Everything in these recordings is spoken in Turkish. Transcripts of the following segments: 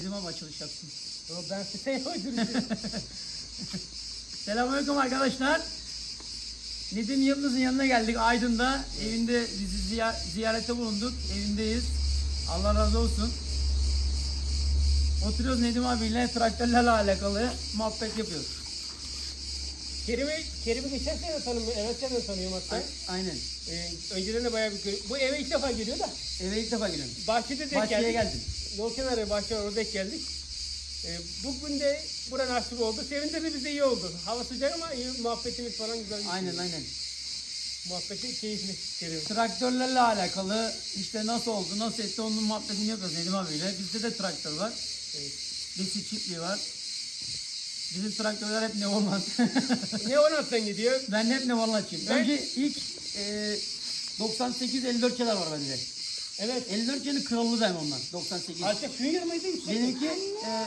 Bizim ama. Yo, Ben size uyduracağım. Selamünaleyküm arkadaşlar. Nedim Yıldız'ın yanına geldik Aydın'da. Evinde bizi ziya- ziyarete bulunduk. Evindeyiz. Allah razı olsun. Oturuyoruz Nedim abiyle traktörlerle alakalı muhabbet yapıyoruz. Kerim'i, Kerim'i geçen sene tanımıyorum. Evet sene tanıyorum hatta. Aynen. Ee, önceden de bayağı bir Bu eve ilk defa geliyor da. Eve ilk defa geliyorum. Bahçede denk Bahçeye geldik. geldim. Yol kenarı bahçe var orada denk geldik. Ee, bugün de bura nasip oldu. Sevindirdi bize iyi oldu. Hava sıcak ama iyi, muhabbetimiz falan güzel. geçiyor. Aynen aynen. Muhabbetin keyifli Kerim. Traktörlerle alakalı işte nasıl oldu, nasıl etti onun muhabbetini yapıyoruz Nedim abiyle. Bizde de traktör var. Evet. Besi çiftliği var. Bizim traktörler hep ne olmaz. ne 16'dan gidiyor? ben hep ne açayım. Ben- Önce ilk e, 98 54 çeler var bende. Evet. 54 çenin kralı da hem onlar. 98. Alçak Junior mıydı? Benimki e,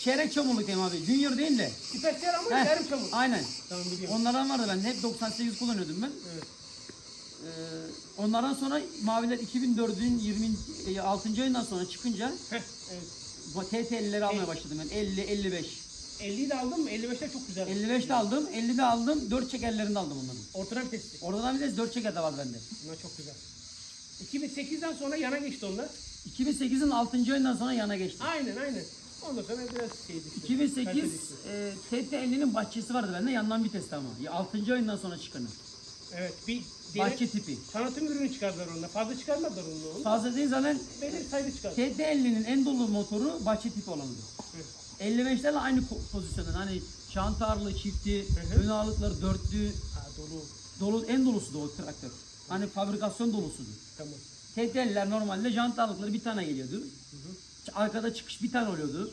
çeyrek çamurluk diyeyim abi. Junior değil de. Süperstar ama Heh, yarım çamur. Aynen. Tamam biliyorum. Onlardan vardı ben. Hep 98 kullanıyordum ben. Evet. Ee, onlardan sonra maviler 2004'ün 26. ayından sonra çıkınca Heh, evet. bu TT50'leri almaya başladım ben. 50, 55. 50'yi de aldın mı? 55'ler çok güzel. 55'te aldım, 50'de aldım, 4 çekerlerinde aldım onları. Ortadan vitesli. Oradan bir de 4 çeker de var bende. Bunlar çok güzel. 2008'den sonra yana geçti onlar. 2008'in 6. ayından sonra yana geçtim. Aynen aynen. Ondan sonra biraz şeydi işte. 2008 kaliteli işte. e, TT50'nin bahçesi vardı bende yandan viteste ama. Ya 6. ayından sonra çıkanı. Evet bir dene, Bahçe tipi. tanıtım ürünü çıkardılar onunla. Fazla çıkarmadılar onunla. Onu. Fazla değil zaten Belli bir sayıda çıkardı. TT50'nin en dolu motoru bahçe tipi olanı. Evet. 55'lerle aynı ko- pozisyonda. Hani şantarlı, çifti, hı. ön ağırlıkları dörtlü, Ha dolu. dolu en dolusu da o traktör. Hani fabrikasyon dolusudur. Tamam. TT'liler normalde jant ağırlıkları bir tane geliyordu. Arkada çıkış bir tane oluyordu.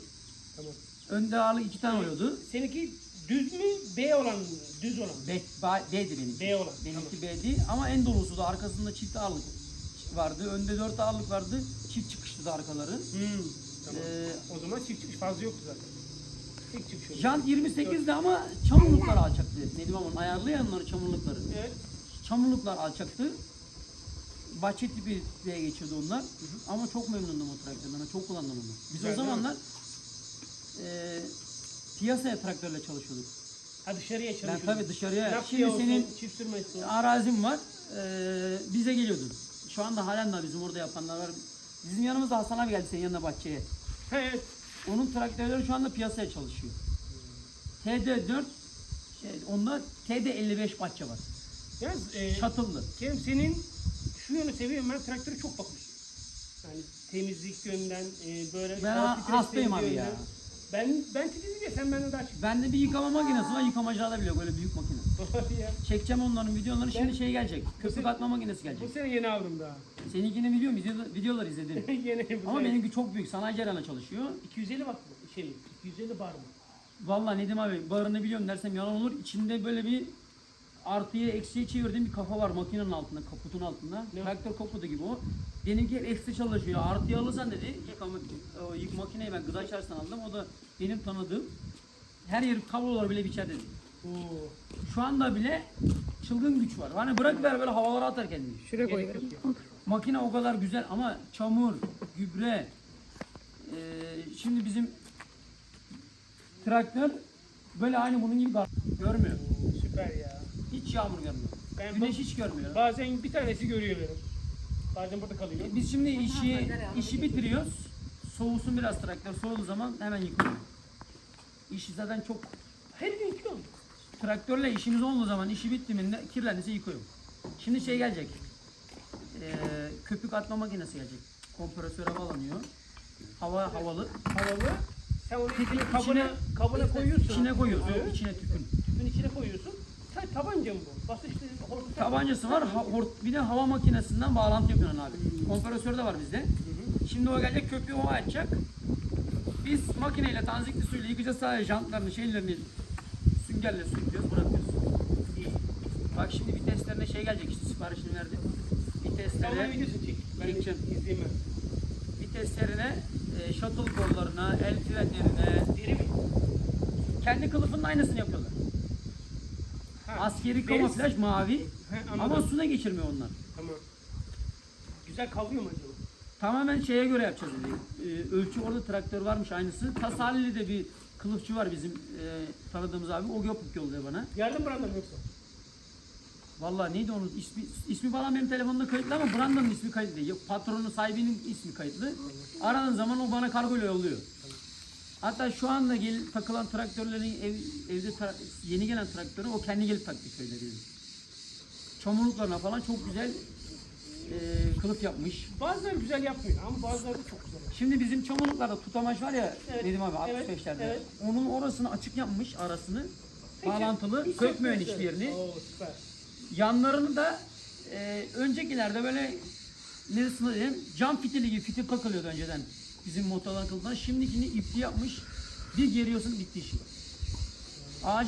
Tamam. Önde ağırlık iki tane oluyordu. Seninki düz mü? B olan mı? Düz olan. B, B- B'di benimki. B olan, Benimki B'di ama en dolusu da arkasında çift ağırlık vardı. Önde dört ağırlık vardı. Çift çıkıştı da arkaları. Hmm. Tamam. Ee, o zaman çift çıkış fazla yoktu zaten. Tek çıkış oldu. jant 28'di ama çamurluklar alçaktı. Nedim Aman ayarlı ya onları çamurlukları. Evet. Çamurluklar alçaktı. Bahçe tipi diye geçiyordu onlar. Ama çok memnundum o traktörden. Ben çok kullandım onu. Biz Güzel, o zamanlar e, piyasaya traktörle çalışıyorduk. Ha dışarıya Ben çalışıyorsun. tabii dışarıya. Nakliye Şimdi olsun, senin çift sürmesi olsun. var. E, bize geliyordun. Şu anda halen daha bizim orada yapanlar var. Bizim yanımızda Hasan abi geldi senin yanına bahçeye. Evet. Onun traktörleri şu anda piyasaya çalışıyor. TD4 şey, onda TD55 bahçe var. Yalnız e, Çatıllı. Kerim senin şu yönü seviyorum ben traktöre çok bakmışım. Yani temizlik yönden e, böyle Ben ha- hastayım abi yönden. ya. Ben ben titizim ya sen benden daha çık. Bende bir yıkama makinesi var. Yıkamacılarda bile yok öyle büyük makine. ya. Çekeceğim onların videolarını. Şimdi şey gelecek. Köpük atma makinesi Bu gelecek. sene yeni aldım daha. Seninkini biliyorum. Video, videolar izledim. yeni bu Ama sene. benimki çok büyük. Sanayi cerrahına çalışıyor. 250 watt mı? Şey mi? 250 bar mı? Vallahi Nedim abi barını biliyorum dersem yalan olur. İçinde böyle bir artıya eksiye çevirdiğim bir kafa var makinenin altında, kaputun altında. Ne? Traktör kaputu gibi o. Benimki hep eksi çalışıyor. Artıya alırsan dedi, yıkama, o yık makineyi ben gıda içerisinden aldım. O da benim tanıdığım. Her yeri kablolar bile biçer dedi. Oo. Şu anda bile çılgın güç var. Hani bırakıver böyle havalara atar kendini. Şuraya ya. Makine o kadar güzel ama çamur, gübre. Ee, şimdi bizim traktör böyle aynı bunun gibi görmüyor. Süper ya. Hiç yağmur görmüyor. Ben Güneş hiç görmüyor. Bazen bir tanesi görüyor benim. Bazen burada kalıyor. E, Biz şimdi işi işi bitiriyoruz. Soğusun biraz traktör. Soğuduğu zaman hemen yıkılıyor. İşi zaten çok Her gün yıkıyor mu? traktörle işimiz olduğu zaman işi bitti mi ne- kirlendiyse yıkıyorum. Şimdi şey gelecek. Ee, köpük atma makinesi gelecek. Kompresöre bağlanıyor. Hava havalı. Havalı. Sen onu içine, kabına, kabına koyuyorsun. İçine koyuyoruz. Evet. O içine tüpün. Tüpün içine koyuyorsun. Sen tabanca mı bu? Basınçlı hortum. Tabancası var. ha- hort- bir de hava makinesinden bağlantı yapıyorsun abi. Kompresör de var bizde. Şimdi o gelecek köpüğü o açacak. Biz makineyle tanzikli suyla yıkayacağız sadece jantlarını, şeylerini süngerle sürüyoruz, bırakıyoruz. Bak şimdi viteslerine şey gelecek işte siparişini onun Viteslere, videosunu çek. Ben Çekeceğim. izleyeyim viteslerine, e, shuttle kollarına, el frenlerine. Deri mi? kendi kılıfının aynısını yapıyorlar. Askeri kamuflaj mavi ama anladım. suna geçirmiyor onlar. Tamam. Güzel kavrıyor mu acaba? Tamamen şeye göre yapacağız. Ee, ölçü orada traktör varmış aynısı. Tasalili de bir kılıfçı var bizim e, tanıdığımız abi. O yapıp yolluyor bana. Yardım Brandon mu yoksa? Vallahi neydi onun ismi, ismi falan benim telefonumda kayıtlı ama Brandon'ın ismi kayıtlı değil. Patronun sahibinin ismi kayıtlı. Aradığın zaman o bana kargoyla yolluyor. Hatta şu anda gel, takılan traktörlerin ev, evde yeni gelen traktörü o kendi gelip taktı köyde diyor. Çamurluklarına falan çok güzel e, kılıf yapmış. Bazıları güzel yapmıyor ama bazıları da çok güzel yapıyor. Şimdi bizim çamurluklarda tutamaç var ya Evet, Nedim abi evet, 65'lerde. evet. Onun orasını açık yapmış arasını. Peki, bağlantılı. hiç Sökmüyor yapmıyor hiçbir yerini. Oo süper. Yanlarını da e, öncekilerde böyle neresinde diyeyim cam fitili gibi fitil takılıyordu önceden bizim motorlar kılıfından. Şimdikini ipli yapmış. Bir geriyorsun bitti işi.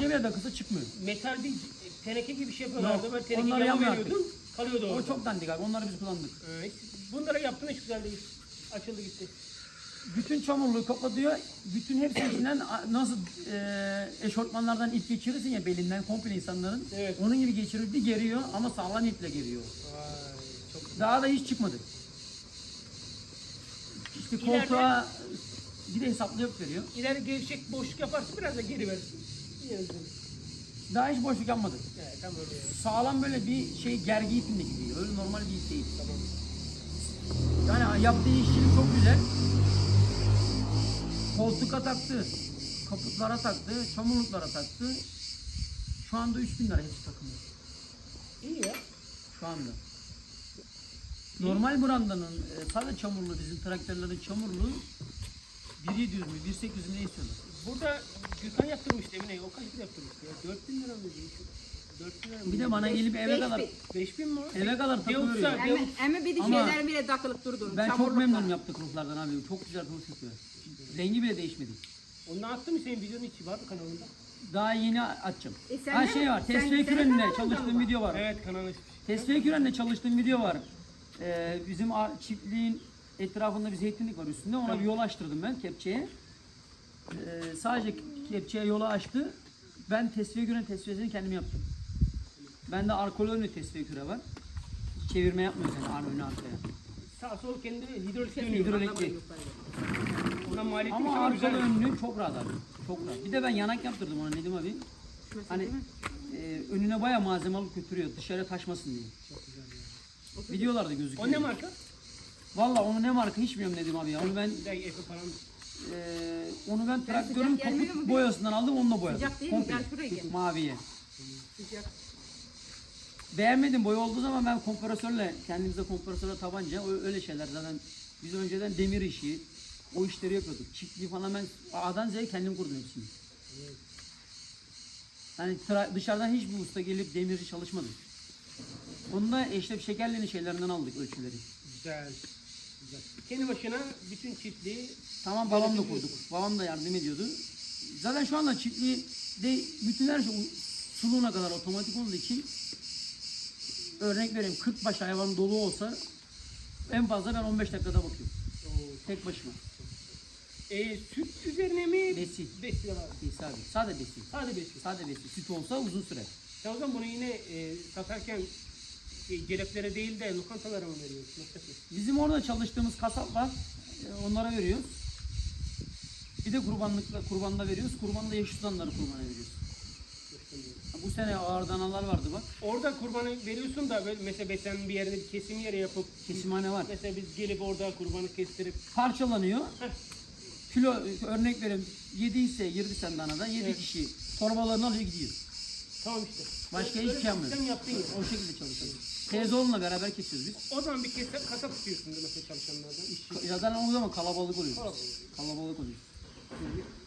Bir takısı çıkmıyor. Metal bir teneke gibi bir şey yapıyorlardı. Yok, Böyle teneke onları veriyordun. Kalıyordu O orada. çok dandik abi. Onları biz kullandık. Evet. Bunlara yaptığın hiç güzel değil. Açıldı gitti. Bütün çamurluğu kapatıyor. Bütün hepsi içinden a- nasıl e, eşortmanlardan ip geçirirsin ya belinden komple insanların. Evet. Onun gibi geçirip bir geriyor ama sağlam iple geriyor. Vay çok. Daha da hiç çıkmadı. İşte İleride- koltuğa bir de hesaplayıp veriyor. İleri gevşek boşluk yaparsın biraz da geri verirsin. Yazdım. Daha hiç boşluk yapmadı. Evet tam öyle ya. Sağlam böyle bir şey gergi ipinde gidiyor. Öyle normal bir ip değil. Tamam. Yani yaptığı işçilik çok güzel. Koltuğa taktı, kaputlara taktı, çamurluklara taktı. Şu anda 3000 lira hepsi takımı. İyi ya. Şu anda. Normal brandanın e, sadece çamurlu bizim traktörlerin çamurlu 1700 mü 1800 mü ne istiyorlar? Burada Gürkan yaptırmış demin. O kaç lira yaptırmış ya? 4000 lira mı diyor? 4000 lira mı? Bir de bana gelip eve Beş kadar bin. 5000 mi? eve kadar takı Yoksa-. Ama, ama bir de Ama- şeyler bile takılıp durdu. Ben çok Çamurluklar. memnunum yaptık kılıflardan abi. Çok güzel kılıf yapıyor. Rengi bile değişmedi. Ondan attı mı senin videonun içi var mı kanalında? Daha yeni açacağım. E sen ha de- şey var. sen- Tesviye kanalında çalıştığım video var. Evet kanalı içmiş. Tesviye kürenle çalıştığım video var. Ee, bizim çiftliğin etrafında bir zeytinlik var üstünde. Ona bir yol açtırdım ben kepçeye. Ee, sadece kepçeye yolu açtı. Ben tesviye küren tesviyesini kendim yaptım. Bende arkalı önlü tesviye küre var. Çevirme yapmıyoruz yani ar- önü arkaya. Sağ sol kendi hidrolik dönüyor. Hidrolikli. Ona maliyetli Ama ama arkalı güzel. önlü çok rahat abi. Çok rahat. Bir de ben yanak yaptırdım ona Nedim abi. Hani e, önüne baya malzeme alıp götürüyor dışarıya taşmasın diye. Videolarda gözüküyor. O ne marka? Valla onu ne marka hiç bilmiyorum Nedim abi ya. Onu ben Bir dakika Efe falan. e, onu ben sıcak traktörün kaput mu? boyasından aldım onunla boyadım. Sıcak değil mi? Komple. Gel şuraya gel. Maviye. Sıcak. Beğenmedim boya olduğu zaman ben kompresörle kendimize kompresörle tabanca öyle şeyler zaten biz önceden demir işi o işleri yapıyorduk. Çiftliği falan ben A'dan Z'ye kendim kurdum hepsini. Yani tra- dışarıdan hiçbir usta gelip demirci çalışmadı. Onu da Eşref Şekerli'nin şeylerinden aldık ölçüleri. Güzel. Güzel. Kendi başına bütün çiftliği Tamam babam da kurduk. Babam da yardım ediyordu. Zaten şu anda çiftliği de bütün her şey suluğuna kadar otomatik olduğu için örnek vereyim 40 baş hayvan dolu olsa en fazla ben 15 dakikada bakıyorum. Tek başıma. e, süt üzerine mi? Besi. Besi var. Besi abi. Sade besi. Sadece besi. Sade besi. Süt olsa uzun süre. Sen o zaman bunu yine e, satarken cereplere değil de lokantalara mı yapıyorsun? Bizim orada çalıştığımız kasap var. E, Onlara veriyoruz. Bir de kurbanlıkla kurbanda veriyoruz. Kurbanda yaş tutanları kurbana veriyoruz. Bu sene ağır danalar vardı bak. Orada kurbanı veriyorsun da böyle mesela besen bir yerine bir kesim yeri yapıp Kesimhane var. mesela biz gelip orada kurbanı kestirip Parçalanıyor. Heh. Kilo örnek vereyim 7 ise 20 sen danadan 7 Evet. kişi torbalarını alıyor gidiyor. Tamam işte. Başka hiçbir şey yapmıyor. sistem yaptın ya. O şekilde çalışıyoruz. Teyzeoğlunla beraber kesiyoruz biz. O zaman bir kese, kasap tutuyorsun değil mi mesela çalışanlardan. işçi. Zaten o zaman kalabalık oluyor. Kalabalık. Kalabalık oluyor.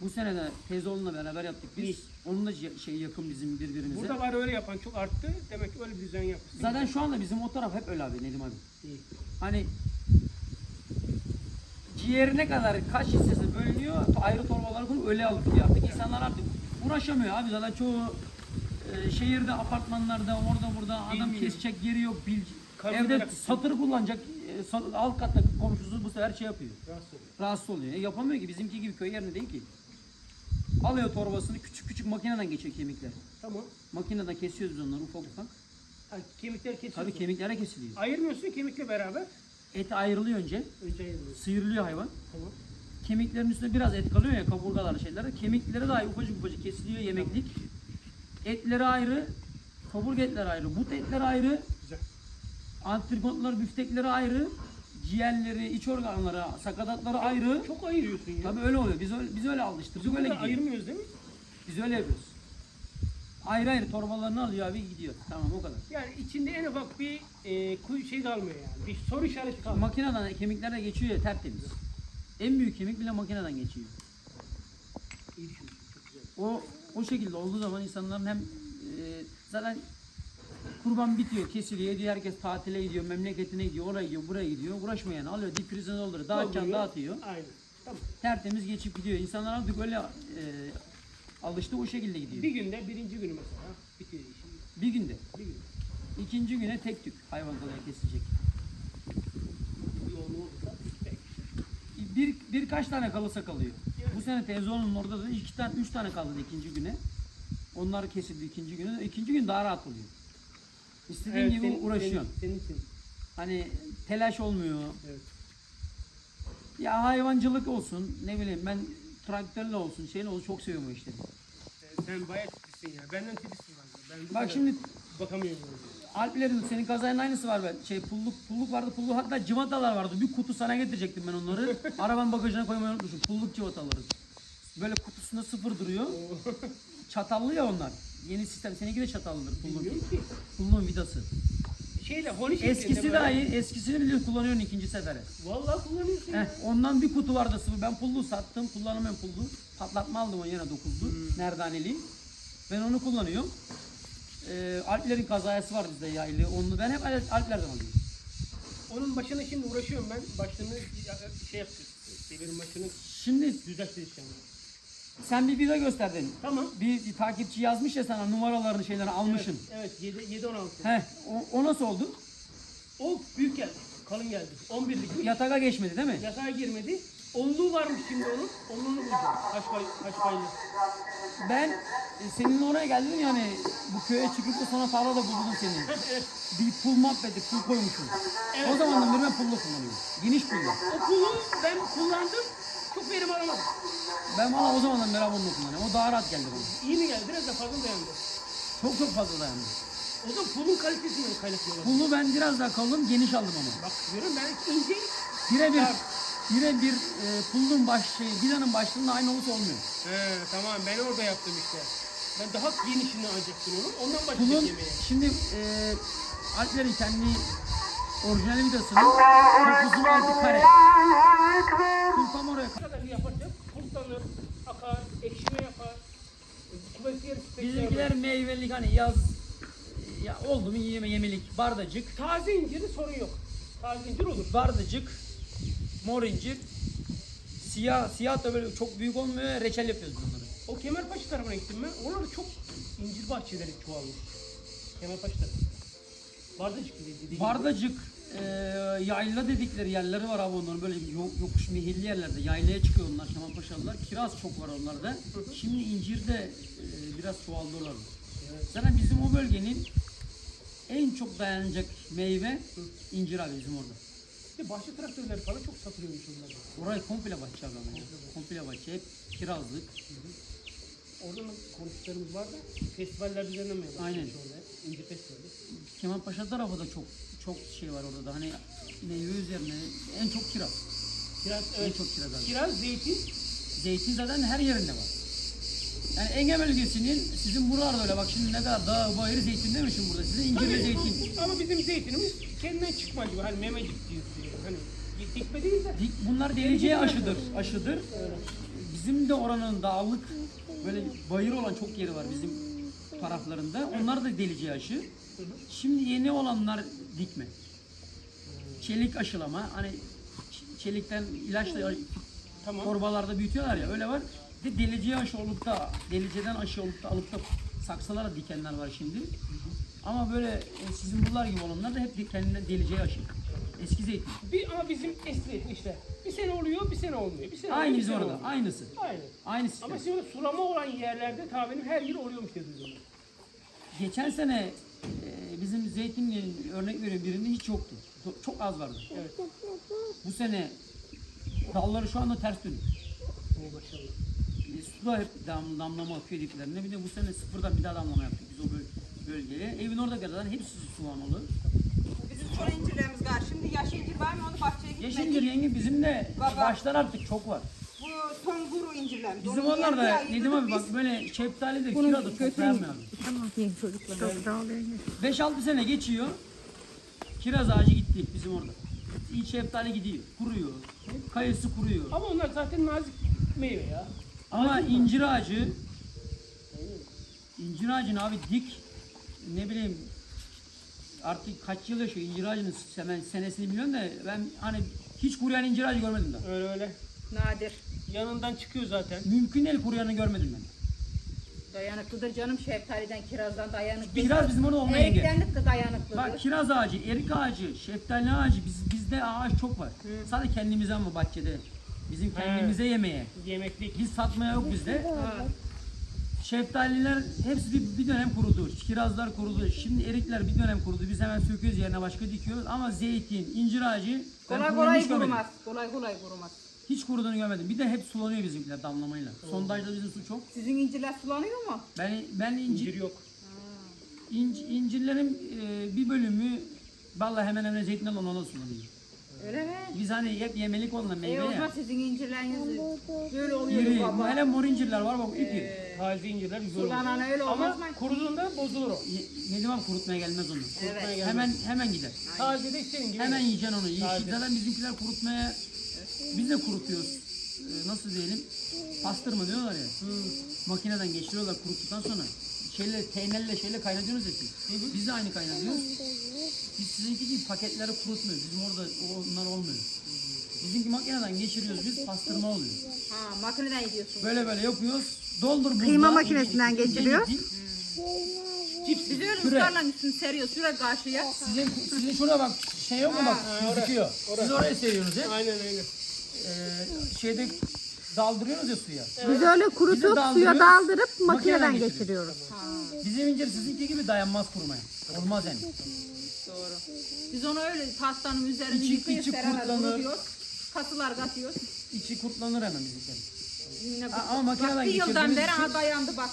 Bu sene de teyzeoğlunla beraber yaptık biz. İyi. Onun da şey yakın bizim birbirimize. Burada var öyle yapan çok arttı. Demek ki öyle bir düzen yapmışsın. Zaten şu anda bizim o taraf hep öyle abi Nedim abi. İyi. Hani ciğerine kadar kaç hissesi bölünüyor ayrı torbalar kurup öyle alıp gidiyor. Artık insanlar artık uğraşamıyor abi zaten çoğu e, şehirde apartmanlarda orada burada adam Bilmiyor. kesecek yeri yok bil, Kabul evde satır kullanacak e, sa- alt katta komşusu bu sefer şey yapıyor Rahatsız oluyor. rahatsız oluyor. E, yapamıyor ki bizimki gibi köy yerine değil ki. Alıyor torbasını küçük küçük makineden geçiyor kemikler. Tamam. Makineden kesiyoruz biz onları ufak ufak. Ha, kemikleri kesiyorsun. Tabii kemiklere kesiliyor. Ayırmıyorsun kemikle beraber. Et ayrılıyor önce. Önce ayırıyoruz. Sıyrılıyor hayvan. Tamam. Kemiklerin üstünde biraz et kalıyor ya kaburgalar şeyler. Kemikleri dahi ufacık ufacık kesiliyor yemeklik. Etleri ayrı. Kaburga etleri ayrı. But etleri ayrı. Antrikotlar, büftekleri ayrı. Ciğerleri, iç organları, sakatatları ayrı. Çok ayırıyorsun ya. Tabii öyle oluyor. Biz öyle, biz öyle alıştırdık. Öyle Burada gidiyor. ayırmıyoruz değil mi? Biz öyle yapıyoruz. Ayrı ayrı torbalarını alıyor abi gidiyor. Tamam o kadar. Yani içinde en ufak bir e, şey kalmıyor yani. Bir soru işareti kalmıyor. Makineden kemikler de geçiyor ya tertemiz. En büyük kemik bile makineden geçiyor. İyi düşünmüşsün, çok güzel. O o şekilde olduğu zaman insanların hem e, zaten kurban bitiyor, kesiliyor, gidiyor herkes tatile gidiyor, memleketine gidiyor, oraya gidiyor, buraya gidiyor. Uğraşmayan alıyor, dip prizine dolduruyor, Dolduruyor. dağıtıyor. Aynen. Tamam. Tertemiz geçip gidiyor. İnsanlar artık öyle e, alıştı o şekilde gidiyor. Bir günde birinci günü mesela bitiyor işi. Bir günde. Bir gün. İkinci güne tek tük hayvan kalaya kesilecek. Bir, birkaç tane kalırsa kalıyor. Bu sene televizyonun orada da iki tane, üç tane kaldı ikinci güne. Onlar kesildi ikinci günü. İkinci gün daha rahat oluyor. İstediğin gibi senin- uğraşıyorsun. Senin, senin için. Hani telaş olmuyor. Evet. Ya hayvancılık olsun, ne bileyim ben traktörle olsun, şeyle olsun çok seviyorum o işleri. Ee, Sen bayağı titizsin ya. Benden titizsin. Ben bu Bak şimdi bakamıyorum. Alplerin senin kazanın aynısı var ben. Şey pulluk pulluk vardı, pulluk hatta civatalar vardı. Bir kutu sana getirecektim ben onları. Arabanın bagajına koymayı unutmuşum. Pulluk civataları. Böyle kutusunda sıfır duruyor. Çatallı ya onlar. Yeni sistem. Seninki de çatallıdır pulluk. Bilmiyorum ki. Pulluğun vidası. Şeyle honi şeklinde Eskisi böyle. dahi eskisini biliyorsun kullanıyorsun ikinci sefere. Vallahi kullanıyorsun ya. Heh, ondan bir kutu vardı sıfır. Ben pulluğu sattım. Kullanamıyorum pulluğu. Patlatma aldım onu yine dokuzdu. Nerdaneli. Ben onu kullanıyorum. Ee, Alplerin kazayası var bizde yaylı. Onu ben hep Alp- Alplerden alıyorum. Onun başına şimdi uğraşıyorum ben. Başını şey yaptık. Devirin başını Şimdi yani. sen bir video gösterdin. Tamam. Bir, takipçi yazmış ya sana numaralarını şeylerini almışsın. Evet 7 7 16. Heh, o, o nasıl oldu? O büyük geldi. Kalın geldi. 11'lik. Yatağa geçmedi değil mi? Yatağa girmedi. Onluğu varmış şimdi onun. Onluğunu bulacağım. Haşbay, haşbaylı. Ben e, senin oraya geldim yani bu köye çıkıp da sonra tarlada buldum seni. evet. Bir pul muhabbeti, pul koymuşsun. Evet. O zamandan beri ben pullu kullanıyorum. Geniş pulla. O pulu ben kullandım. Çok verim alamadım. Ben valla o zamandan beri bunu kullanıyorum. O daha rahat geldi bana. İyi mi geldi? Biraz da fazla dayandı. Çok çok fazla dayandı. O da pulun kalitesinden kaynaklı olan. Pullu ben biraz daha kalın, geniş aldım ama. Bak görüyorum ben ince. Birebir Evet. birebir e, pullun baş şey, vidanın başlığında aynı olursa olmuyor. He tamam ben orada yaptım işte. Ben daha genişini alacaktım onu. Ondan başladık Pulun yemeğe. şimdi e, Alplerin kendi orijinal vidasının çok uzun altı kare. Pul tam oraya Ne kadar yaparsak kurtlanır, akar, ekşime yapar. Kuvvetli Bizimkiler meyvelik hani yaz ya oldu mu yeme yemelik bardacık, Taze inciri sorun yok. Taze incir olur. bardacık, mor incir, siyah siyah da böyle çok büyük olmuyor reçel yapıyoruz bunları. O Kemalpaşa tarafına gittim ben. Orada çok incir bahçeleri çoğalmış. Kemalpaşa tarafı. Bardacık gibi. Bardacık e, yayla dedikleri yerleri var abi onların böyle yo- yokuş mihilli yerlerde yaylaya çıkıyor onlar Kemalpaşalılar. Kiraz çok var onlarda. Şimdi incir de e, biraz çoğaldı oralarda. Zaten bizim o bölgenin en çok dayanacak meyve incir abi bizim orada. De bahçe traktörleri falan çok satılıyormuş onlarda. Orayı komple bahçe ama ya. Komple bahçe. Hep kirazlık. Orada da konuştuklarımız var da festivaller başlamış Aynen. orada. İncir festivali. Kemalpaşa tarafı da çok çok şey var orada da hani meyve üzerine en çok kiraz. Kiraz, En evet. çok kiraz abi. Kiraz, zeytin. Zeytin zaten her yerinde var. Yani Ege bölgesinin sizin buralarda öyle bak şimdi ne kadar dağ bayırı zeytin değil mi şimdi burada? Sizin incir ve Tabii, zeytin. Ama bizim zeytinimiz kendinden çıkma gibi. Hani memecik diyorsun. yani. Hani dikme değil de. Dik- Bunlar deliciye aşıdır. Aşıdır. Bizim de oranın dağlık böyle bayır olan çok yeri var bizim taraflarında. Onlar da deliciye aşı. Şimdi yeni olanlar dikme. Çelik aşılama. Hani ç- çelikten ilaçla Tamam. torbalarda büyütüyorlar ya öyle var. Bir de deliciye da deliceden da alıp da saksılara dikenler var şimdi. Ama böyle e, sizin bunlar gibi olanlar da hep kendinden deliciye aşı. Eski zeytin. Bir, ama bizim eski işte. Bir sene oluyor, bir sene olmuyor. Bir sene Aynı oluyor, bizim orada. olmuyor. Aynısı. Aynı. Aynı sistem. Ama şimdi sulama olan yerlerde tahminim her yıl oluyormuş diye duydum. Geçen sene e, bizim zeytin örnek veriyorum birinde hiç yoktu. Çok- Çok az vardı. Evet. Bu sene dalları şu anda ters dönüyor. İyi da hep dam, damlama akıyor diplerine. Bir de bu sene sıfırdan bir daha damlama yaptık biz o böl- bölgeye. Evin orada zaten hepsi suvanolu. Bizim sonra incirlerimiz var. Şimdi yaş incir var mı onu bahçeye gitmedik. Yeşildir yenge bizim de Baba. başlar artık çok var. Bu son guru incirlerimiz. Bizim Onun onlar da Nedim abi bak biz. böyle şeftalidir, kiradır çok beğenmiyorum. Tamam yiyin çocuklar. Çok sağ ol yenge. 5-6 sene geçiyor. Kiraz ağacı gitti bizim orada. İyi şeftali gidiyor, kuruyor. Kayısı kuruyor. Ama onlar zaten nazik meyve ya. Ama incir ağacı incir ağacını abi dik ne bileyim artık kaç yıl yaşıyor incir ağacının hemen senesini biliyorum da ben hani hiç kuruyan incir ağacı görmedim daha. Öyle öyle. Nadir. Yanından çıkıyor zaten. Mümkün değil kuruyanı görmedim ben. Dayanıklıdır canım şeftaliden, kirazdan dayanıklı. Kiraz bizim orada olmayan yenge. Erikten de dayanıklıdır. Bak kiraz ağacı, erik ağacı, şeftali ağacı biz, bizde ağaç çok var. Sadece kendimize ama bahçede. Bizim kendimize yemeye. Yemeklik. Biz satmaya yok bizde. Ha. Şeftaliler hepsi bir, bir dönem kurudu. Kirazlar kurudu. Şimdi erikler bir dönem kurudu. Biz hemen söküyoruz yerine başka dikiyoruz. Ama zeytin, incir ağacı ben Kolay kolay hiç görmedim. kurumaz. Kolay kolay kurumaz. Hiç kuruduğunu görmedim. Bir de hep sulanıyor bizimkiler damlamayla. Sondajda bizim su çok. Sizin incirler sulanıyor mu? Ben ben İncir incir, yok. inc, incirlerin e, bir bölümü vallahi hemen hemen zeytinden ona da sulanıyor. Öyle mi? Biz hani hep yemelik onunla E meyve o zaman ya. sizin incirleriniz böyle oluyor baba. hele mor incirler var bak iri. Ee, Taze incirler güzel olur. Sulanan öyle olmaz Ama mı? kuruduğunda bozulur o. Ye- Nedim abi kurutmaya gelmez onu. Evet. Hemen hemen gider. Taze de senin gibi. Hemen yiyeceksin onu. Yeşil. Taze. Zaten bizimkiler kurutmaya biz de kurutuyoruz. Ee, nasıl diyelim? Pastırma diyorlar ya. Makineden geçiriyorlar kuruttuktan sonra. Şeyle, peynirle şeyle kaynatıyoruz siz. Biz de aynı kaynatıyoruz. Biz sizinki gibi paketleri kurutmuyoruz. Bizim orada onlar olmuyor. Bizimki makineden geçiriyoruz biz pastırma oluyor. Ha makineden yiyorsun. Böyle böyle yapıyoruz. Doldur buzluğa. Kıyma makinesinden geçiriyor. dil. Biz öyle Küre. ıslarla üstünü seriyoruz. Şuraya karşıya. Sizin, sizin şurada bak şey yok mu bak gözüküyor. Siz oraya seriyorsunuz hep. Aynen öyle. Ee, şeyde daldırıyoruz ya suya. Biz öyle Biz de kurutup suya daldırıyoruz, daldırıp makineden makineden geçiriyoruz. geçiriyoruz. Bizim incir sizinki gibi dayanmaz kurumaya. Olmaz yani. Doğru. Biz onu öyle pastanın üzerine İçi- yıkıyoruz. içi beraber kurtlanır. kurutuyoruz. Kasılar katıyoruz. İçi kurtlanır hemen bizimkilerin. Yine ama makineden bak, bir yıldan beri ha dayandı bak.